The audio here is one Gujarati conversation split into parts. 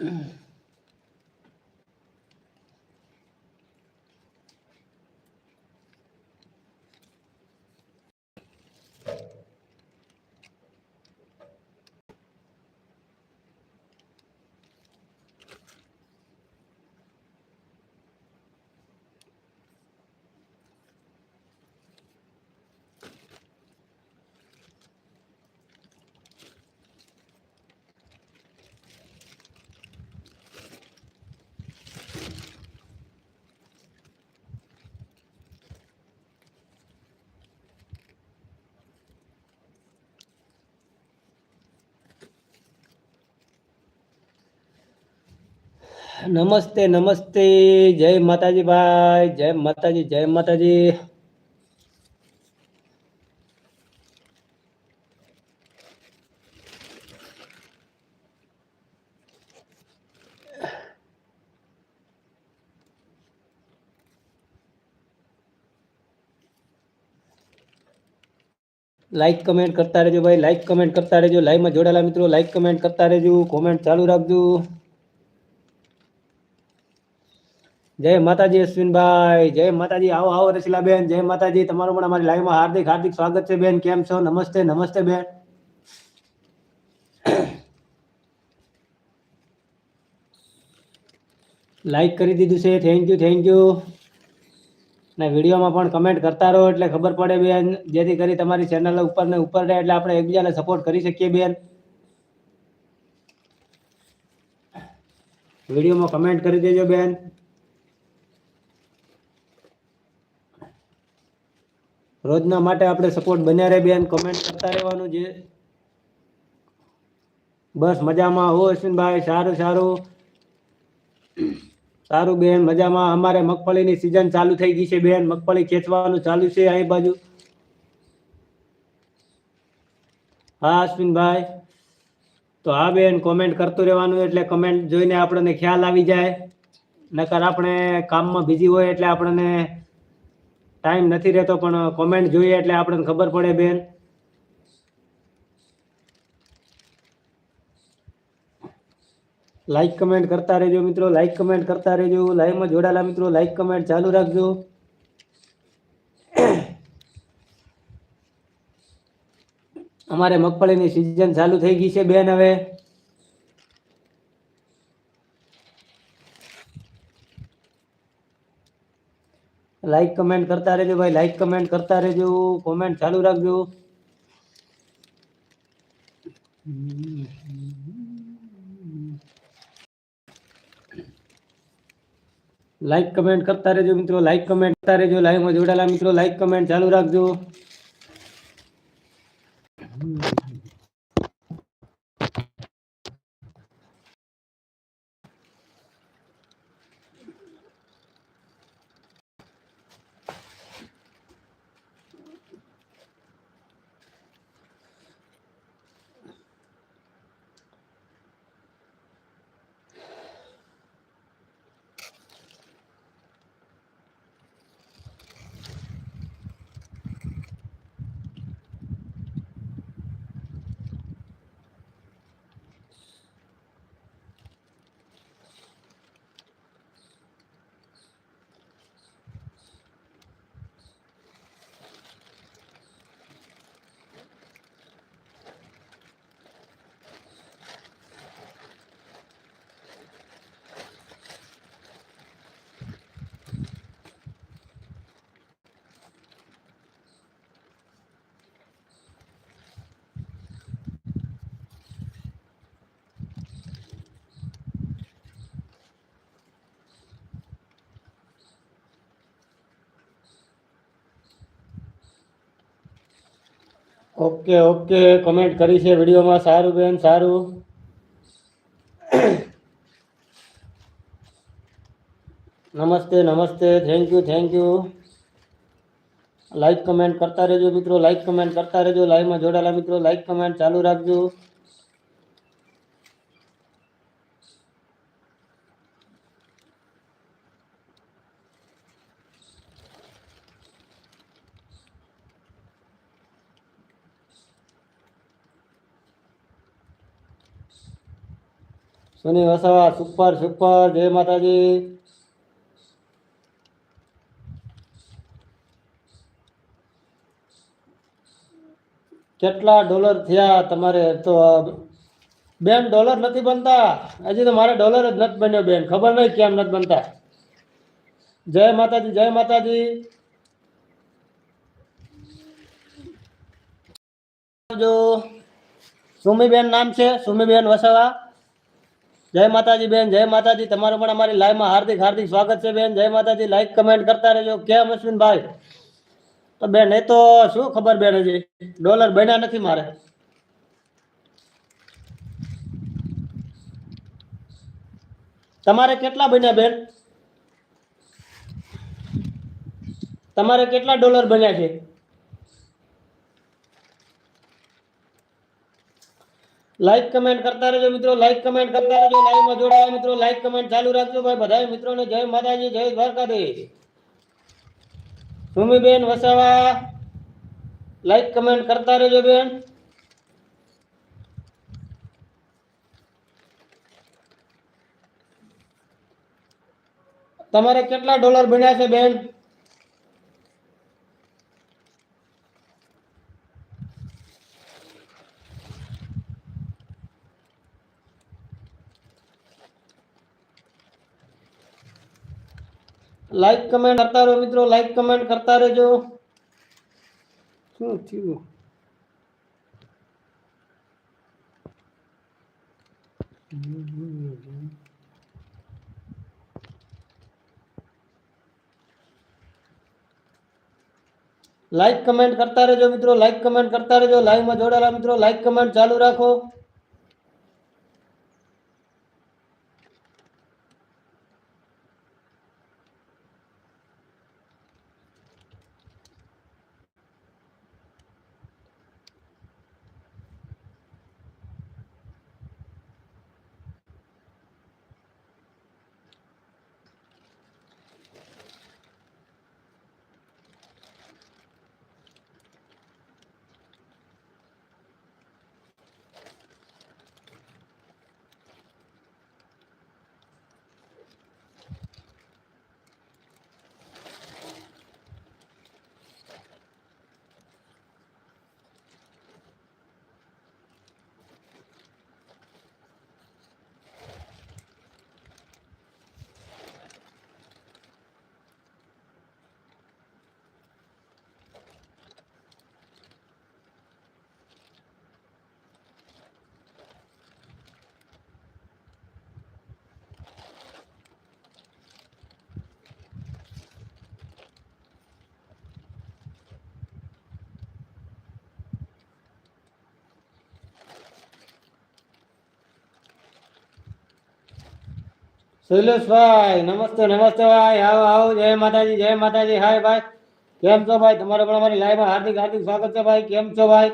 嗯。નમસ્તે નમસ્તે, જય માતાજી ભાઈ, જય માતાજી જય માતાજી. લાઈક કમેન્ટ કરતા રહેજો ભાઈ લાઈક કમેન્ટ કરતા રહેજો. લાઈવમાં જોડાયેલા મિત્રો લાઈક કમેન્ટ કરતા રહેજો. કોમેન્ટ ચાલુ રાખજો. જય માતાજી અશ્વિનભાઈ, જય માતાજી, આવો આવો રસીલાબેન, જય માતાજી. તમારું પણ અમારી લાઈવમાં હાર્દિક હાર્દિક સ્વાગત છે બેન. કેમ છો? નમસ્તે નમસ્તે બેન. લાઈક કરી દીધું છે. થેન્ક યુ થેન્ક યુ ને વિડીયોમાં પણ કમેન્ટ કરતા રહો એટલે ખબર પડે બેન. જેથી કરી તમારી ચેનલ ઉપર ને ઉપર રહે એટલે આપણે એકબીજાને સપોર્ટ કરી શકીએ બેન. વિડીયોમાં કમેન્ટ કરી દેજો બેન. રોજના માટે આપણે સપોર્ટ બન્યા રહે બેન કમેન્ટ કરતા રહેવાનું છે બસ મજામાં. હો, અશ્વિનભાઈ, સારું સારું. સારું બેન, મજામાં. અમારે મગફળીની સિઝન ચાલુ થઈ ગઈ છે બેન. મગફળી ખેંચવાનું ચાલુ છે અહીં બાજુ. હા, અશ્વિનભાઈ. તો હા બેન કોમેન્ટ કરતું રહેવાનું એટલે કમેન્ટ જોઈને આપણને ખ્યાલ આવી જાય. નકર આપણે કામમાં બિઝી હોય એટલે આપણને ટાઈમ નથી રહેતો, પણ કોમેન્ટ જોઈએ એટલે આપણને ખબર પડે બેન. લાઈક કમેન્ટ કરતા રહેજો મિત્રો લાઈક કમેન્ટ કરતા રહેજો. લાઈવમાં જોડાયેલા મિત્રો લાઈક કમેન્ટ ચાલુ રાખજો. અમારે મગફળીની સિઝન ચાલુ થઈ ગઈ છે બેન હવે. લાઈક કમેન્ટ કરતા રહેજો ભાઈ લાઈક કમેન્ટ કરતા રહેજો કોમેન્ટ ચાલુ રાખજો લાઈક કમેન્ટ કરતા રહેજો મિત્રો લાઈક કમેન્ટ કરતા રહેજો લાઈવમાં જોડાયેલા મિત્રો લાઈક કમેન્ટ ચાલુ રાખજો ઓકે ઓકે. કમેન્ટ કરી છે વિડીયોમાં. સારું બેન, સારું. નમસ્તે નમસ્તે. Thank you thank you like comment કરતા રહેજો મિત્રો. લાઈક કમેન્ટ કરતા રહેજો. લાઈવમાં જોડાયેલા મિત્રો લાઈક કમેન્ટ ચાલુ રાખજો. સોની વસાવા સુપર સુપર જય માતાજી. કેટલા ડોલર થયા તમારે? તો, બેન, ડોલર નથી બનતા? હજી તો મારે ડોલર જ નથી બન્યો, બેન. ખબર નહીં કેમ નથી બનતા. જય માતાજી જય માતાજી. જો, સુમીબેન નામ છે, સુમીબેન વસાવા. જય માતાજી બેન, જય માતાજી. તમારું પણ અમારી લાઈવમાં હાર્દિક હાર્દિક સ્વાગત છે બેન. જય માતાજી. લાઈક કમેન્ટ કરતા રહેજો. કેમ અશ્વિનભાઈ? તો બેન, એ તો શું ખબર બેન હજી? ડોલર બન્યા નથી મારે. તમારે કેટલા બન્યા બેન? તમારે કેટલા ડોલર બન્યા છે? લાઈક કમેન્ટ કરતા રહેજો મિત્રો. લાઈક કમેન્ટ કરતા રહેજો. લાઈવમાં જોડાવા મિત્રો. લાઈક કમેન્ટ ચાલુ રાખજો ભાઈ. બધા મિત્રોને જય માતાજી, જય દ્વારકાધીશ. ભૂમિબેન વસાવા. લાઈક કમેન્ટ કરતા રહેજો બેન. તમારે કેટલા ડોલર ભણ્યા છે બેન? લાઈક કમેન્ટ કરતા રહો મિત્રો લાઈક કમેન્ટ કરતા રહેજો શું થયું? લાઈક કમેન્ટ કરતા રહેજો મિત્રો લાઈક કમેન્ટ કરતા રહેજો. લાઈવમાં જોડાયેલા મિત્રો લાઈક કમેન્ટ ચાલુ રાખો. શૈલેષભાઈ નમસ્તે નમસ્તે ભાઈ. આવો આવો. જય માતાજી જય માતાજી. હાય ભાઈ. કેમ છો ભાઈ? તમારે પણ અમારી લાઈવમાં હાર્દિક હાર્દિક સ્વાગત છે ભાઈ. કેમ છો ભાઈ?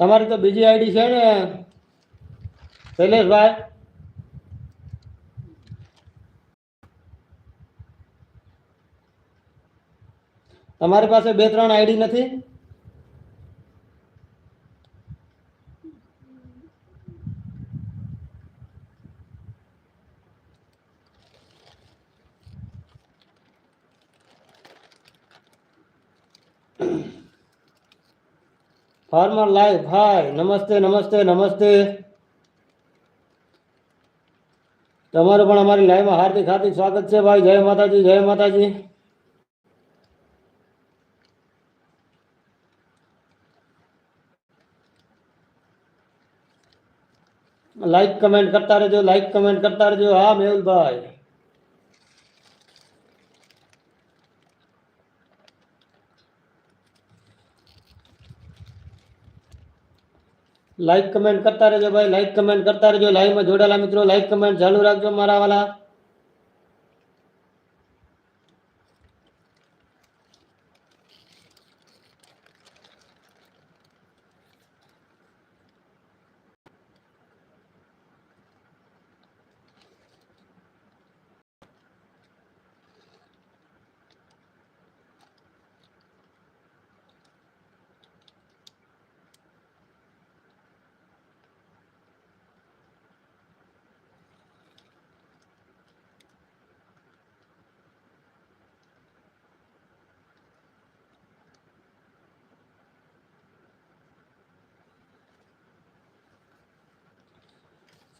તમારી તો બીજી આઈડી છે ને, શૈલેષભાઈ. તમારી પાસે બે, ત્રણ આઈડી નથી? ફાર્મર લાઈવ હાય નમસ્તે નમસ્તે નમસ્તે તમારું પણ અમારી લાઈવમાં હાર્દિક હાર્દિક સ્વાગત છે ભાઈ. જય માતાજી જય માતાજી. લાઈક કમેન્ટ કરતા રહેજો લાઈક કમેન્ટ કરતા રહેજો. હા, મેહુલભાઈ. લાઈક કમેન્ટ કરતા રહેજો ભાઈ. લાઈક કમેન્ટ કરતા રહેજો. લાઈવમાં જોડાયેલા મિત્રો લાઈક કમેન્ટ ચાલુ રાખજો મારા વાલા.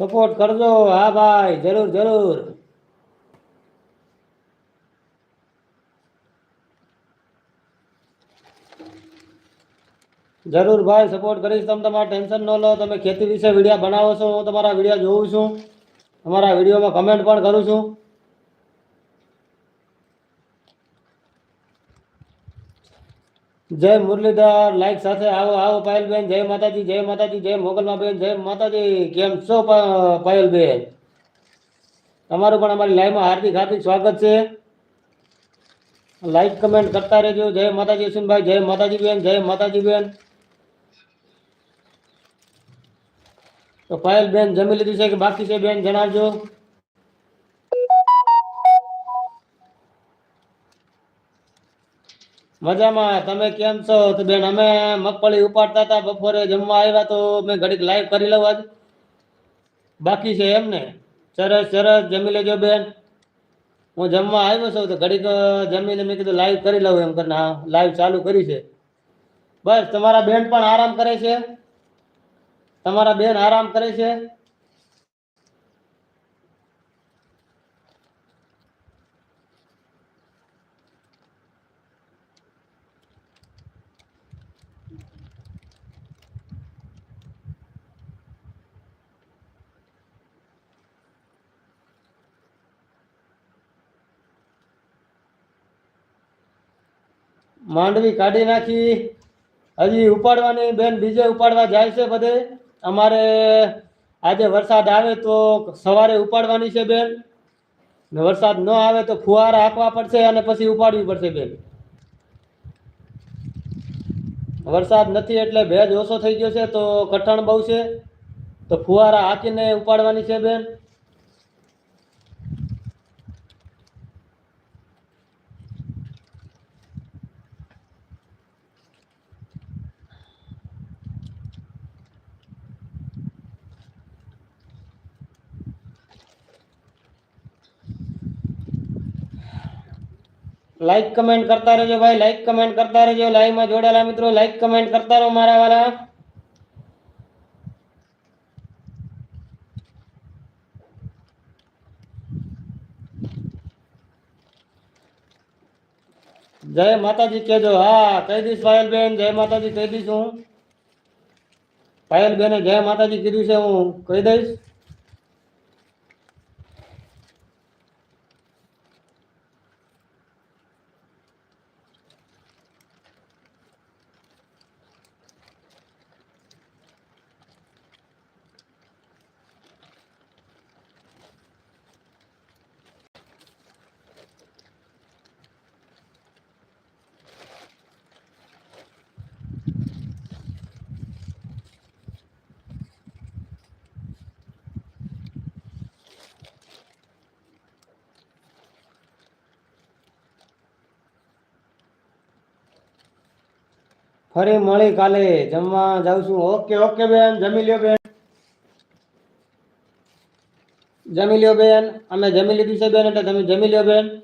સપોર્ટ કરજો. હા ભાઈ, જરૂર જરૂર. જરૂર ભાઈ સપોર્ટ કરીશ તમે, તમારા ટેન્શન ન લો. તમે ખેતી વિશે વીડિયો બનાવો છો, હું તમારા વીડિયો જોઉં છું. તમારા વિડીયોમાં કમેન્ટ પણ કરું છું. જય મુરલીધર લાઈક સાથે આવો આવો પાયલબેન, જય માતાજી જય માતાજી, જય મોગલમાં બેન જય માતાજી. કેમ છો પ- પાયલબેન? તમારું પણ અમારી લાઈવમાં હાર્દિક હાર્દિક સ્વાગત છે. લાઈક કમેન્ટ કરતા રહેજો. જય માતાજી યશુનભાઈ જય માતાજી બેન જય માતાજી બેન તો પાયલ બેન જમી લીધું છે કે બાકી છે બેન? જણાવજો. મજામાં. તમે કેમ છો? તો બેન, અમે મગફળી ઉપાડતા હતા. બપોરે જમવા આવ્યા તો મેં ઘડીક લાઈવ કરી લઉં આજ. બાકી છે એમ ને સરસ સરસ. જમી લેજો બેન. હું જમવા આવ્યો છું તો ઘડીક જમીને મેં કીધું લાઈવ કરી લઉં એમ કરીને, હા લાઈવ ચાલુ કરી છે. બસ, તમારા બેન પણ આરામ કરે છે? તમારા બેન આરામ કરે છે? માંડવી કાઢી નાખી. હજી ઉપાડવાની બેન બીજે ઉપાડવા જાય છે બધે. અમારે આજે વરસાદ આવે તો સવારે ઉપાડવાની છે બેન. ને વરસાદ ન આવે તો ફુવારા હાંકવા પડશે અને પછી ઉપાડવી પડશે બેન. વરસાદ નથી એટલે ભેજ ઓછો થઈ ગયો છે તો કઠણ બહુ છે. તો ફુવારા હાંકીને ઉપાડવાની છે બેન. લાઈક કમેન્ટ કરતા રહેજો ભાઈ. લાઈક કમેન્ટ કરતા રહેજો. લાઈવમાં જોડાયેલા મિત્રો લાઈક કમેન્ટ કરતા રહો મારા વાળા જય માતાજી કેજો હા, કહી દઈશ પાયલબેન, જય માતાજી કહી દઈશ હું. પાયલબેને જય માતાજી કીધું છે હું. કહી દઈશ. ફરી મળી કાલે જમવા જાઉં છું. ઓકે ઓકે બેન, જમી લ્યો બેન. જમી લ્યો બેન. અમે જમી લીધું છે બેન, એટલે તમે જમી લ્યો બેન.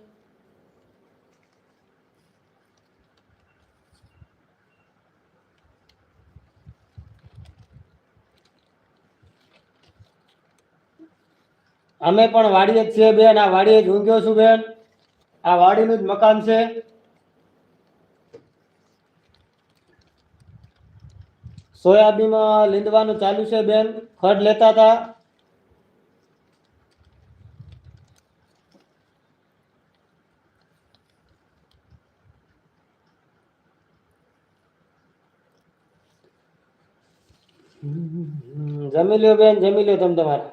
અમે પણ વાડીએ જ છીએ બેન. આ વાડીએ જ ઊંઘ્યો છું બેન. આ વાડીનું જ મકાન છે. સોયાબીનમાં લીંદવાનું ચાલુ છે બેન. ખડ લેતા હતા. જમી લ્યો બેન, જમી લ્યો તમે તમારે.